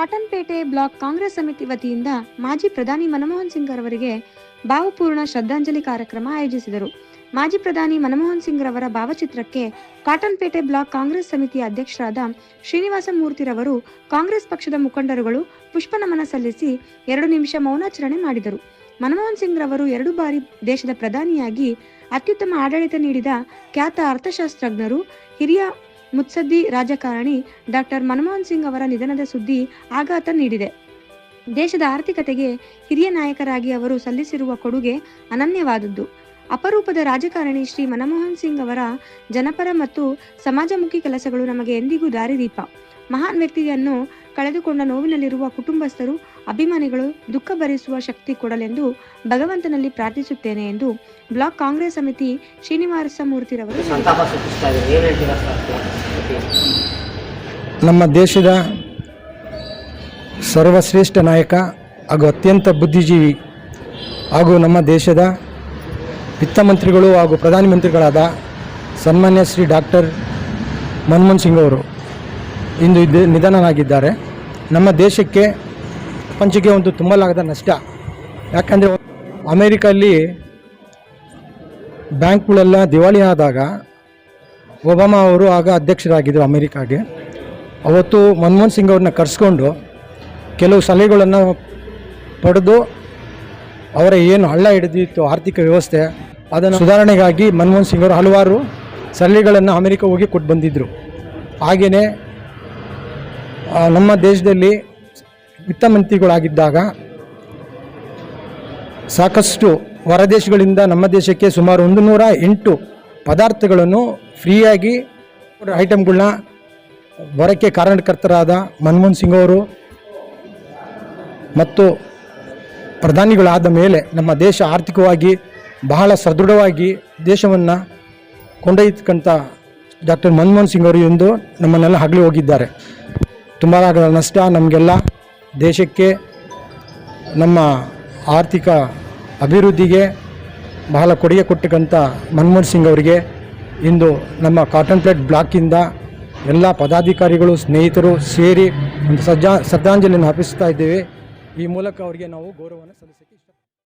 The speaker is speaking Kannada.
ಕಾಟನ್ಪೇಟೆ ಬ್ಲಾಕ್ ಕಾಂಗ್ರೆಸ್ ಸಮಿತಿ ವತಿಯಿಂದ ಮಾಜಿ ಪ್ರಧಾನಿ ಮನಮೋಹನ್ ಸಿಂಗ್ ಅವರಿಗೆ ಭಾವಪೂರ್ಣ ಶ್ರದ್ಧಾಂಜಲಿ ಕಾರ್ಯಕ್ರಮ ಆಯೋಜಿಸಿದರು. ಮಾಜಿ ಪ್ರಧಾನಿ ಮನಮೋಹನ್ ಸಿಂಗ್ ರವರ ಭಾವಚಿತ್ರಕ್ಕೆ ಕಾಟನ್ಪೇಟೆ ಬ್ಲಾಕ್ ಕಾಂಗ್ರೆಸ್ ಸಮಿತಿಯ ಅಧ್ಯಕ್ಷರಾದ ಶ್ರೀನಿವಾಸ ಮೂರ್ತಿರವರು ಕಾಂಗ್ರೆಸ್ ಪಕ್ಷದ ಮುಖಂಡರುಗಳು ಪುಷ್ಪ ನಮನ ಸಲ್ಲಿಸಿ ಎರಡು ನಿಮಿಷ ಮೌನಾಚರಣೆ ಮಾಡಿದರು. ಮನಮೋಹನ್ ಸಿಂಗ್ ರವರು ಎರಡು ಬಾರಿ ದೇಶದ ಪ್ರಧಾನಿಯಾಗಿ ಅತ್ಯುತ್ತಮ ಆಡಳಿತ ನೀಡಿದ ಖ್ಯಾತ ಅರ್ಥಶಾಸ್ತ್ರಜ್ಞರು, ಹಿರಿಯ ಮುತ್ಸದ್ದಿ ರಾಜಕಾರಣಿ ಡಾಕ್ಟರ್ ಮನಮೋಹನ್ ಸಿಂಗ್ ಅವರ ನಿಧನದ ಸುದ್ದಿ ಆಘಾತ ನೀಡಿದೆ. ದೇಶದ ಆರ್ಥಿಕತೆಗೆ ಹಿರಿಯ ನಾಯಕರಾಗಿ ಅವರು ಸಲ್ಲಿಸಿರುವ ಕೊಡುಗೆ ಅನನ್ಯವಾದದ್ದು. ಅಪರೂಪದ ರಾಜಕಾರಣಿ ಶ್ರೀ ಮನಮೋಹನ್ ಸಿಂಗ್ ಅವರ ಜನಪರ ಮತ್ತು ಸಮಾಜಮುಖಿ ಕೆಲಸಗಳು ನಮಗೆ ಎಂದಿಗೂ ದಾರಿದೀಪ. ಮಹಾನ್ ವ್ಯಕ್ತಿಯನ್ನು ಕಳೆದುಕೊಂಡ ನೋವಿನಲ್ಲಿರುವ ಕುಟುಂಬಸ್ಥರು ಅಭಿಮಾನಿಗಳು ದುಃಖ ಭರಿಸುವ ಶಕ್ತಿ ಕೊಡಲೆಂದು ಭಗವಂತನಲ್ಲಿ ಪ್ರಾರ್ಥಿಸುತ್ತೇನೆ ಎಂದು ಬ್ಲಾಕ್ ಕಾಂಗ್ರೆಸ್ ಸಮಿತಿ ಶ್ರೀನಿವಾಸ ಮೂರ್ತಿರವರು ಸಂತಾಪ ಸೂಚಿಸ್ತಾ ಇದ್ದೀವಿ ಏನು ಹೇಳ್ತೀರಾ ಸರ್ ನಮ್ಮ ದೇಶದ ಸರ್ವಶ್ರೇಷ್ಠ ನಾಯಕ ಹಾಗೂ ಅತ್ಯಂತ ಬುದ್ಧಿಜೀವಿ ಹಾಗೂ ನಮ್ಮ ದೇಶದ ವಿತ್ತ ಮಂತ್ರಿಗಳು ಹಾಗೂ ಪ್ರಧಾನಮಂತ್ರಿಗಳಾದ ಸನ್ಮಾನ್ಯ ಶ್ರೀ ಡಾಕ್ಟರ್ ಮನಮೋಹನ್ ಸಿಂಗ್ ಅವರು ಇಂದು ಇದು ನಿಧನನಾಗಿದ್ದಾರೆ ನಮ್ಮ ದೇಶಕ್ಕೆ ಪ್ರಪಂಚಕ್ಕೆ ಒಂದು ತುಂಬಲಾಗದ ನಷ್ಟ. ಯಾಕಂದರೆ ಅಮೇರಿಕಲ್ಲಿ ಬ್ಯಾಂಕ್ಗಳೆಲ್ಲ ದಿವಾಳಿ ಆದಾಗ ಒಬಾಮಾ ಅವರು ಆಗ ಅಧ್ಯಕ್ಷರಾಗಿದ್ದರು ಅಮೇರಿಕಾಗೆ. ಅವತ್ತು ಮನಮೋಹನ್ ಸಿಂಗ್ ಅವ್ರನ್ನ ಕರೆಸ್ಕೊಂಡು ಕೆಲವು ಸಲಹೆಗಳನ್ನು ಪಡೆದು ಅವರ ಏನು ಹಳ್ಳ ಹಿಡಿದಿತ್ತು ಆರ್ಥಿಕ ವ್ಯವಸ್ಥೆ, ಅದನ್ನು ಸುಧಾರಣೆಗಾಗಿ ಮನಮೋಹನ್ ಸಿಂಗ್ ಅವರು ಹಲವಾರು ಸಲಹೆಗಳನ್ನು ಅಮೆರಿಕ ಹೋಗಿ ಕೊಟ್ಟು ಬಂದಿದ್ದರು ಹಾಗೆಯೇ ನಮ್ಮ ದೇಶದಲ್ಲಿ ವಿತ್ತಮಂತ್ರಿಗಳಾಗಿದ್ದಾಗ ಸಾಕಷ್ಟು ಹೊರದೇಶಗಳಿಂದ ನಮ್ಮ ದೇಶಕ್ಕೆ ಸುಮಾರು ಒಂದು ನೂರ ಎಂಟು ಪದಾರ್ಥಗಳನ್ನು ಫ್ರೀಯಾಗಿ ಐಟಮ್ಗಳನ್ನ ಬರೋಕ್ಕೆ ಕಾರಣಕರ್ತರಾದ ಮನಮೋಹನ್ ಸಿಂಗ್ ಅವರು ಮತ್ತು ಪ್ರಧಾನಿಗಳಾದ ಮೇಲೆ ನಮ್ಮ ದೇಶ ಆರ್ಥಿಕವಾಗಿ ಬಹಳ ಸದೃಢವಾಗಿ ದೇಶವನ್ನು ಕೊಂಡೊಯ್ತಕ್ಕಂಥ ಡಾಕ್ಟರ್ ಮನಮೋಹನ್ ಸಿಂಗ್ ಅವರು ಎಂದು ನಮ್ಮನ್ನೆಲ್ಲ ಹಗಲಿ ಹೋಗಿದ್ದಾರೆ. ತುಂಬ ನಷ್ಟ ನಮಗೆಲ್ಲ ದೇಶಕ್ಕೆ, ನಮ್ಮ ಆರ್ಥಿಕ ಅಭಿವೃದ್ಧಿಗೆ ಬಹಳ ಕೊಡುಗೆ ಕೊಟ್ಟಕ್ಕಂಥ ಮನಮೋಹನ್ ಸಿಂಗ್ ಅವರಿಗೆ ಇಂದು ನಮ್ಮ ಕಾಟನ್ ಪ್ಲೇಟ್ ಬ್ಲಾಕಿಂದ ಎಲ್ಲ ಪದಾಧಿಕಾರಿಗಳು, ಸ್ನೇಹಿತರು ಸೇರಿ ಒಂದು ಸಜ್ಜಾ ಶ್ರದ್ಧಾಂಜಲಿಯನ್ನು ಅರ್ಪಿಸ್ತಾ ಇದ್ದೇವೆ. ಈ ಮೂಲಕ ಅವರಿಗೆ ನಾವು ಗೌರವವನ್ನು ಇಷ್ಟ